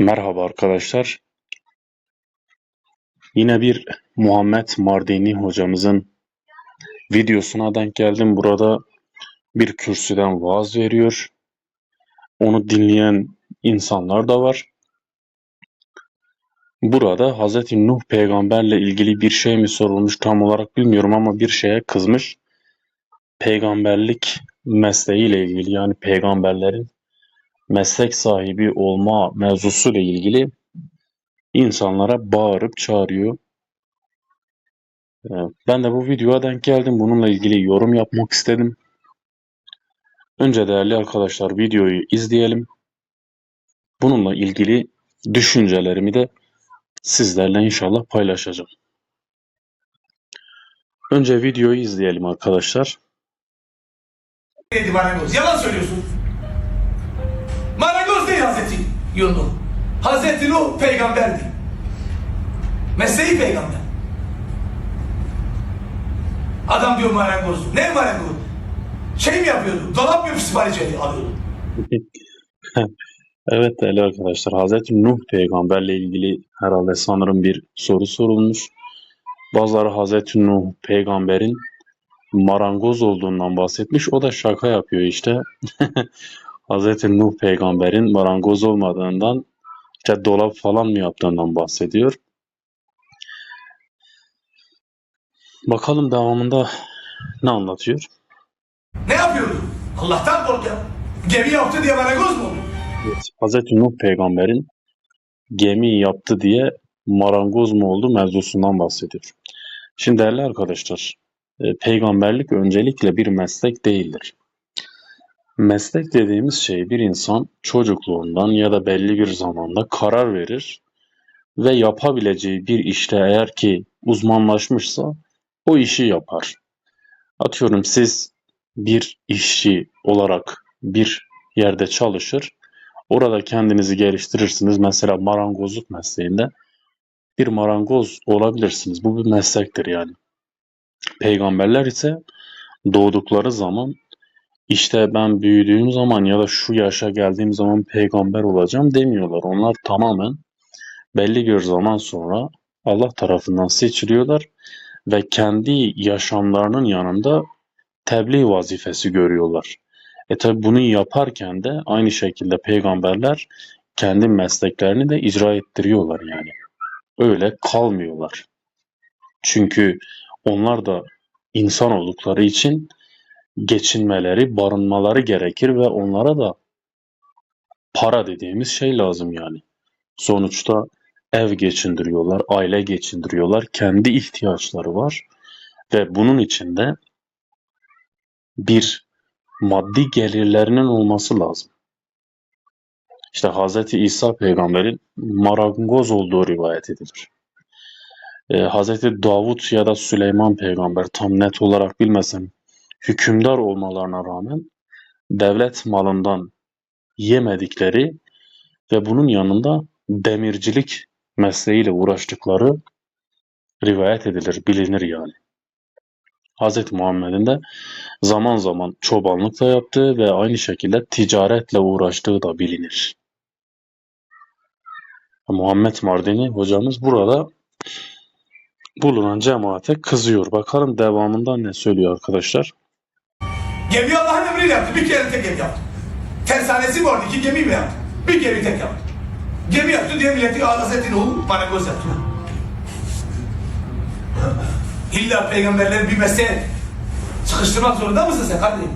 Merhaba arkadaşlar. Yine bir Muhammed Mardini hocamızın videosuna denk geldim. Burada bir kürsüden vaaz veriyor. Onu dinleyen insanlar da var. Burada Hz. Nuh peygamberle ilgili bir şey mi sorulmuş tam olarak bilmiyorum ama bir şeye kızmış. Peygamberlik mesleğiyle ilgili yani peygamberlerin meslek sahibi olma mevzusuyla ilgili insanlara bağırıp çağırıyor. Ben de bu videoya denk geldim. Bununla ilgili yorum yapmak istedim. Önce değerli arkadaşlar videoyu izleyelim. Bununla ilgili düşüncelerimi de sizlerle inşallah paylaşacağım. Önce videoyu izleyelim arkadaşlar. Yalan söylüyorsun. Nuh. Hazreti Nuh peygamberdi. Mesleği peygamber. Adam diyor marangoz. Ne marangoz? Şey mi yapıyordu? Dolap mı sipariş alıyordu? Evet değerli arkadaşlar Hazreti Nuh peygamberle ilgili herhalde sanırım bir soru sorulmuş. Bazıları Hazreti Nuh peygamberin marangoz olduğundan bahsetmiş. O da şaka yapıyor işte. Hazreti Nuh peygamberin marangoz olmadığından işte dolap falan mı yaptığından bahsediyor. Bakalım devamında ne anlatıyor? Ne yapıyordu? Allah'tan kork ya. Gemi yaptı diye marangoz mu oldu? Evet, Hazreti Nuh peygamberin gemi yaptı diye marangoz mu oldu mevzusundan bahsediyor. Şimdi değerli arkadaşlar, e, peygamberlik öncelikle bir meslek değildir. Meslek dediğimiz şey bir insan çocukluğundan ya da belli bir zamanda karar verir ve yapabileceği bir işte eğer ki uzmanlaşmışsa o işi yapar. Atıyorum siz bir işçi olarak bir yerde çalışır, orada kendinizi geliştirirsiniz. Mesela marangozluk mesleğinde bir marangoz olabilirsiniz. Bu bir meslektir yani. Peygamberler ise doğdukları zaman işte ben büyüdüğüm zaman ya da şu yaşa geldiğim zaman peygamber olacağım demiyorlar. Onlar tamamen belli bir zaman sonra Allah tarafından seçiliyorlar ve kendi yaşamlarının yanında tebliğ vazifesi görüyorlar. E tabi bunu yaparken de aynı şekilde peygamberler kendi mesleklerini de icra ettiriyorlar yani. Öyle kalmıyorlar. Çünkü onlar da insan oldukları için geçinmeleri, barınmaları gerekir ve onlara da para dediğimiz şey lazım yani. Sonuçta ev geçindiriyorlar, aile geçindiriyorlar, kendi ihtiyaçları var ve bunun içinde bir maddi gelirlerinin olması lazım. İşte Hz. İsa peygamberin marangoz olduğu rivayet edilir. Ee, Hz. Davut ya da Süleyman peygamber tam net olarak bilmesem hükümdar olmalarına rağmen devlet malından yemedikleri ve bunun yanında demircilik mesleğiyle uğraştıkları rivayet edilir, bilinir yani. Hz. Muhammed'in de zaman zaman çobanlık da yaptığı ve aynı şekilde ticaretle uğraştığı da bilinir. Muhammed Mardini hocamız burada bulunan cemaate kızıyor. Bakalım devamında ne söylüyor arkadaşlar. Gemi Allah'ın emriyle yaptı. Bir kere tek gemi yaptı. Tersanesi vardı? İki gemi mi yaptı? Bir gemi tek yaptı. Gemi yaptı diye milleti Hazreti Nuh'u marangoz yaptı. İlla peygamberleri bir mesleğe sıkıştırmak zorunda mısın sen kardeşim?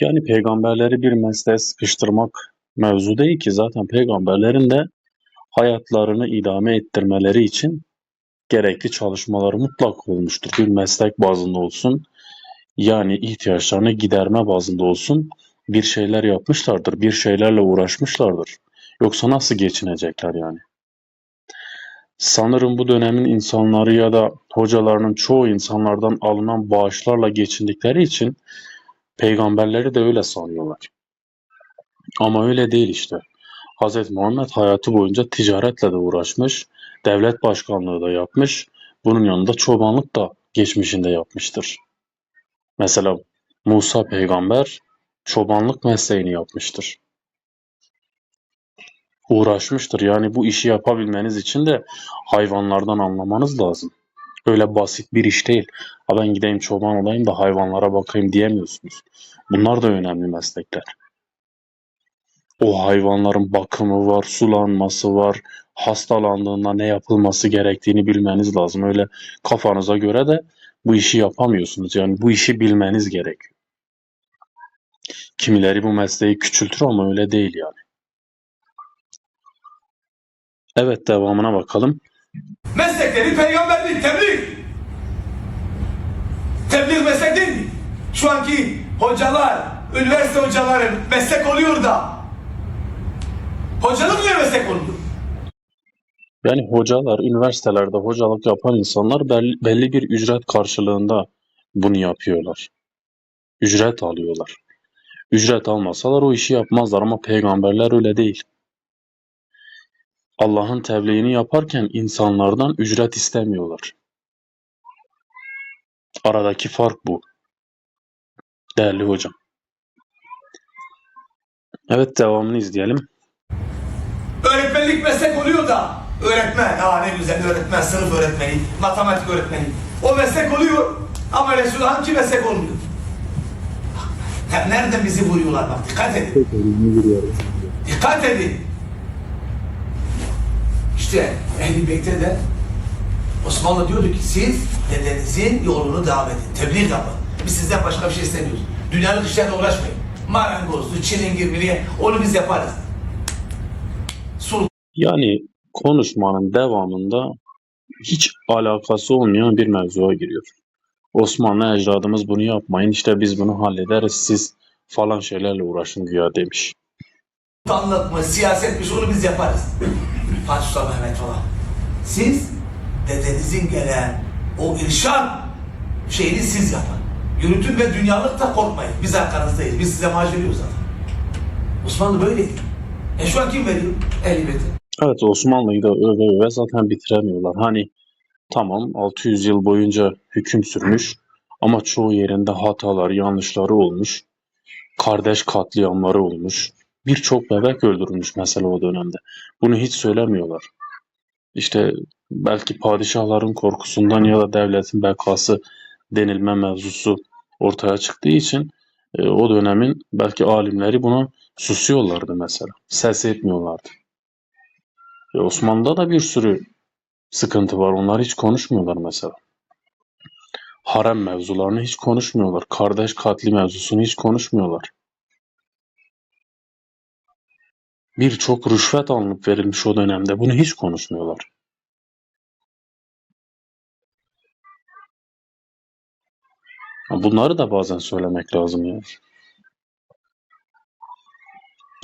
Yani peygamberleri bir mesleğe sıkıştırmak mevzu değil ki zaten peygamberlerin de hayatlarını idame ettirmeleri için gerekli çalışmaları mutlak olmuştur. Bir meslek bazında olsun yani ihtiyaçlarını giderme bazında olsun bir şeyler yapmışlardır, bir şeylerle uğraşmışlardır. Yoksa nasıl geçinecekler yani? Sanırım bu dönemin insanları ya da hocalarının çoğu insanlardan alınan bağışlarla geçindikleri için peygamberleri de öyle sanıyorlar. Ama öyle değil işte. Hz. Muhammed hayatı boyunca ticaretle de uğraşmış, devlet başkanlığı da yapmış, bunun yanında çobanlık da geçmişinde yapmıştır. Mesela Musa peygamber çobanlık mesleğini yapmıştır. uğraşmıştır. Yani bu işi yapabilmeniz için de hayvanlardan anlamanız lazım. Öyle basit bir iş değil. Ha ben gideyim çoban olayım da hayvanlara bakayım diyemiyorsunuz. Bunlar da önemli meslekler. O hayvanların bakımı var, sulanması var, hastalandığında ne yapılması gerektiğini bilmeniz lazım. Öyle kafanıza göre de bu işi yapamıyorsunuz. Yani bu işi bilmeniz gerekiyor. Kimileri bu mesleği küçültür ama öyle değil yani. Evet devamına bakalım. Meslekleri peygamberlik, tebliğ. Tebliğ meslek değil mi? Şu anki hocalar, üniversite hocaları meslek oluyor da. Hocalık niye meslek oluyor? Yani hocalar, üniversitelerde hocalık yapan insanlar belli, bir ücret karşılığında bunu yapıyorlar. Ücret alıyorlar. Ücret almasalar o işi yapmazlar ama peygamberler öyle değil. Allah'ın tebliğini yaparken insanlardan ücret istemiyorlar. Aradaki fark bu. Değerli hocam. Evet devamını izleyelim. Öğretmenlik meslek oluyor da. Öğretmen, ha ne güzel öğretmen, sınıf öğretmeni, matematik öğretmeni. O meslek oluyor ama Resulullah'ın ki meslek olmuyor. Bak, hep nereden bizi vuruyorlar bak dikkat edin. Dikkat edin. İşte Ehl-i de Osmanlı diyordu ki siz dedenizin yolunu devam edin. Tebliğ yapın. Biz sizden başka bir şey istemiyoruz. Dünyalık işlerle uğraşmayın. Marangozlu, çilingir biri onu biz yaparız. Sultan Yani konuşmanın devamında hiç alakası olmayan bir mevzuya giriyor. Osmanlı ecdadımız bunu yapmayın işte biz bunu hallederiz siz falan şeylerle uğraşın güya demiş. Mı, siyasetmiş onu biz yaparız. Fatih Sultan Mehmet falan. Siz dedenizin gelen o irşad şeyini siz yapın. Yürütün ve dünyalık da korkmayın. Biz arkanızdayız. Biz size maaş veriyoruz zaten. Osmanlı böyleydi. E şu an kim veriyor? Elbette. Evet Osmanlı'yı da öve öve zaten bitiremiyorlar. Hani tamam 600 yıl boyunca hüküm sürmüş ama çoğu yerinde hatalar, yanlışları olmuş. Kardeş katliamları olmuş. Birçok bebek öldürülmüş mesela o dönemde. Bunu hiç söylemiyorlar. İşte belki padişahların korkusundan ya da devletin bekası denilme mevzusu ortaya çıktığı için e, o dönemin belki alimleri buna susuyorlardı mesela. Ses etmiyorlardı. E, Osmanlı'da da bir sürü sıkıntı var. Onlar hiç konuşmuyorlar mesela. Harem mevzularını hiç konuşmuyorlar. Kardeş katli mevzusunu hiç konuşmuyorlar. Birçok rüşvet alınıp verilmiş o dönemde. Bunu hiç konuşmuyorlar. Bunları da bazen söylemek lazım ya.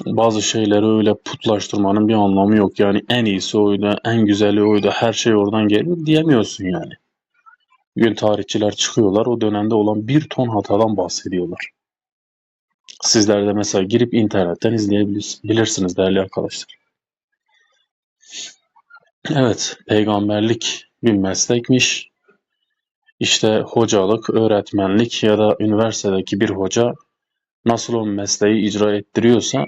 Bazı şeyleri öyle putlaştırmanın bir anlamı yok. Yani en iyisi oydu, en güzeli oydu, her şey oradan geliyor diyemiyorsun yani. Bugün tarihçiler çıkıyorlar, o dönemde olan bir ton hatadan bahsediyorlar. Sizler de mesela girip internetten izleyebilirsiniz değerli arkadaşlar. Evet, peygamberlik bir meslekmiş. İşte hocalık, öğretmenlik ya da üniversitedeki bir hoca nasıl o mesleği icra ettiriyorsa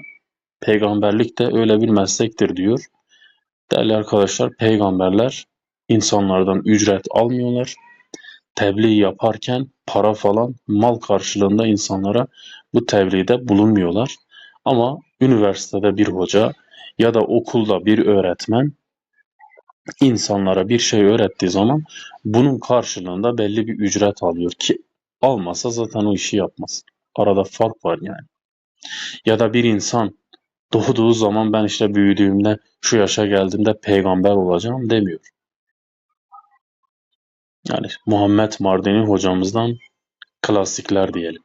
peygamberlik de öyle bir meslektir diyor. Değerli arkadaşlar, peygamberler insanlardan ücret almıyorlar. Tebliğ yaparken para falan mal karşılığında insanlara bu tebliğde bulunmuyorlar. Ama üniversitede bir hoca ya da okulda bir öğretmen insanlara bir şey öğrettiği zaman bunun karşılığında belli bir ücret alıyor ki almasa zaten o işi yapmaz. Arada fark var yani. Ya da bir insan doğduğu zaman ben işte büyüdüğümde şu yaşa geldiğimde peygamber olacağım demiyor. Yani Muhammed Mardini hocamızdan klasikler diyelim.